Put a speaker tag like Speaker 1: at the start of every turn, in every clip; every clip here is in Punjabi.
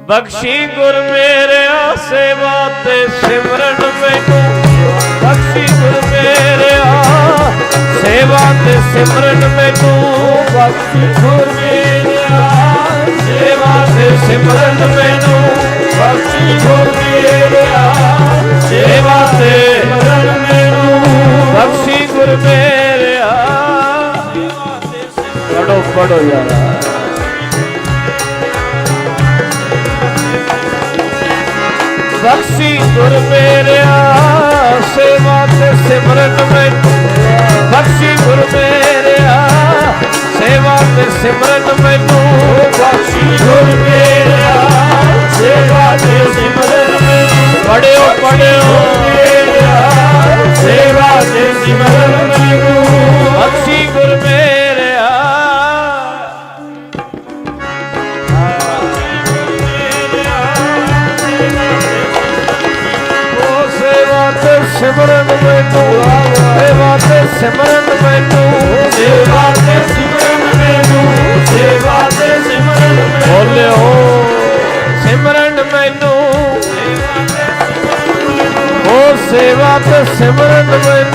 Speaker 1: ਬਖਸ਼ੀ ਗੁਰ ਮੇਰੇ ਆ ਸੇਵਾ ਤੇ ਸਿਮਰਨ ਮੈਨੂੰ। ਬਖਸ਼ੀ ਗੁਰ ਮੇਰੇ ਆ ਸੇਵਾ ਤੇ ਸਿਮਰਨ ਮੈਨੂੰ। ਬਖਸ਼ੀ ਗੁਰ ਮੇਰੇ ਆ ਸੇਵਾ ਤੇ ਸਿਮਰਨ ਮੈਨੂੰ। ਬਖਸ਼ੀ ਗੁਰ ਮੇਰੇ ਆ ਸੇਵਾ ਤੇ ਸਿਮਰਨ ਮੈਨੂੰ। ਬਖਸ਼ੀ ਗੁਰ ਮੇਰੇ ਆ। ਪੜੋ ਪੜੋ ਯਾਰਾ। ਬਖਸ਼ੀ ਗੁਰ ਮੇਰਿਆ ਸੇਵਾ ਤੇ ਸਿਮਰਨ ਮੈਂ। ਬਖਸ਼ੀ ਗੁਰ ਮੇਰਿਆ ਸੇਵਾ ਤੇ ਸਿਮਰਨ ਮੈਨੂੰ ਬਖਸ਼ੀ ਗੁਰ ਮੇਰਿਆ ਸੇਵਾ ਤੇ ਸਿਮਰਨ ਮੈਨੂੰ ਪੜਿਓ ਪੜਿਓ। ਮੇਰਿਆ ਸੇਵਾ ਤੇ ਸਿਮਰਨ ਮੈਨੂੰ ਸਿਮਰਨ ਮੈਨੂੰ ਸੇਵਾ ਤੇ ਸਿਮਰਨ ਮੈਨੂੰ। ਸੇਵਾ ਤੇ ਸਿਮਰਨ ਮੈਨੂੰ। ਸੇਵਾ ਤੇ ਸਿਮਰਨ ਬੋਲਿਓ। ਸਿਮਰਨ ਮੈਨੂੰ। ਉਹ ਸੇਵਾ ਤੇ ਸਿਮਰਨ ਮੈਨੂੰ।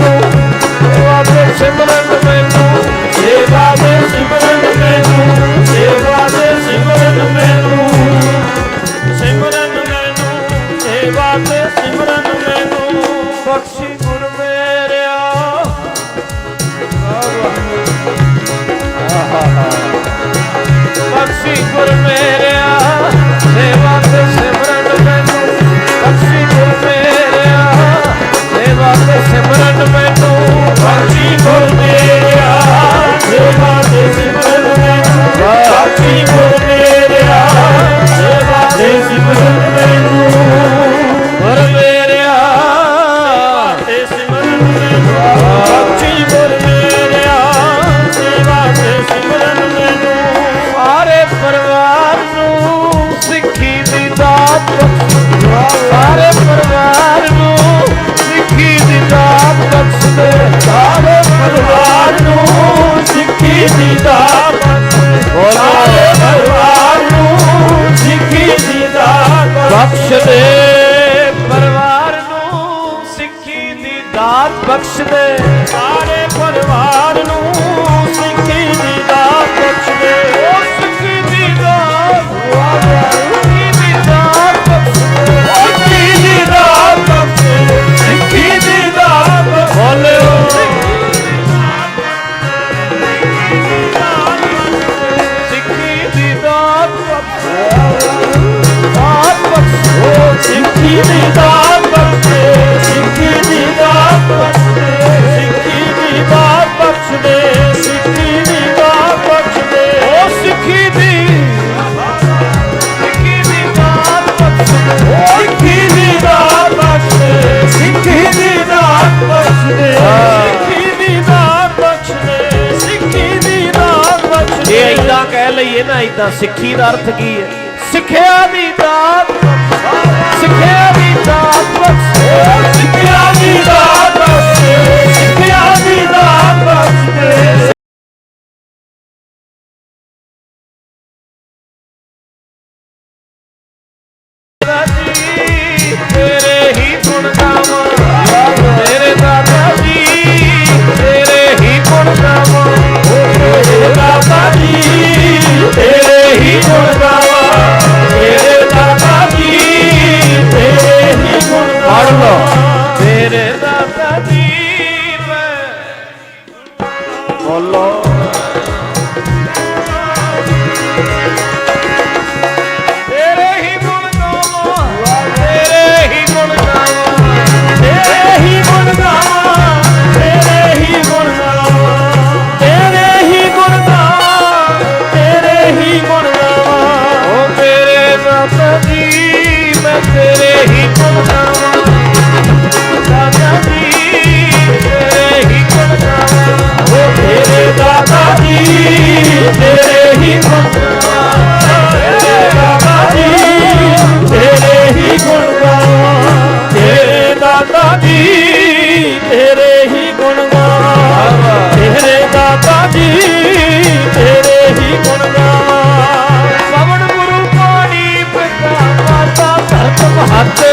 Speaker 1: Hallelujah. ਜੇ ਐਦਾਂ ਕਹਿ ਲਈਏ ਨਾ ਐਦਾਂ ਸਿੱਖੀ ਦਾ ਅਰਥ ਕੀ ਹੈ? ਸਿੱਖਿਆ ਦੀ ਦਾਤ, ਸਿੱਖਿਆ ਦੀ ਦਾਤ, ਸਿੱਖਿਆ ਦੀ ਦਾਤ। বলো ਜੀ, ਤੇਰੇ ਹੀ ਗੁਣ ਤੇਰੇ ਦਾਤਾ ਜੀ, ਤੇਰੇ ਹੀ ਗੁਣ ਗਾਵਾਂ ਸਵਣ ਗੁਰੂ ਕੋਣੀ ਪਿਤਾ
Speaker 2: ਮਾਤਾ ਮਹਤ।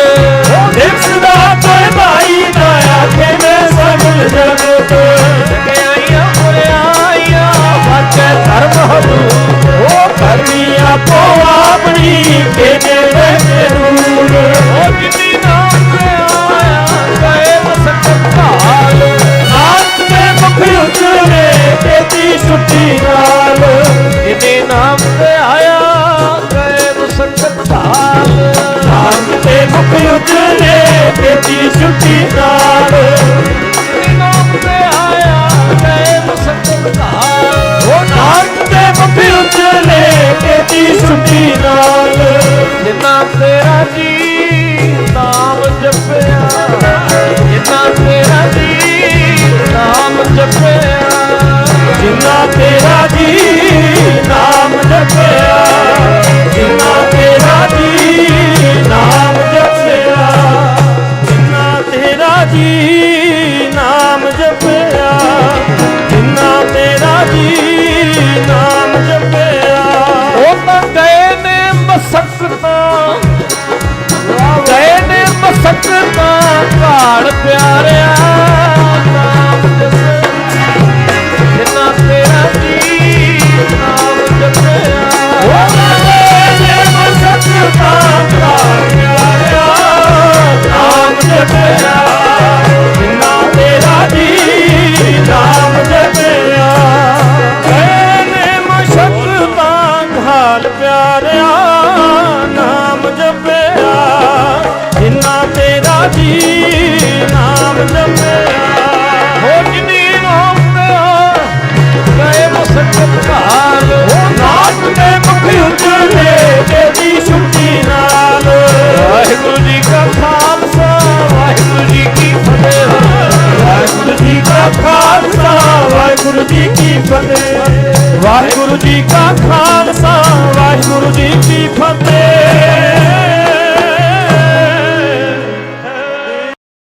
Speaker 2: ਦਿਵਸ ਦਾ ਕੋਈ ਭਾਈ ਨਾ ਮੈਂ ਸਗਲ ਜੀ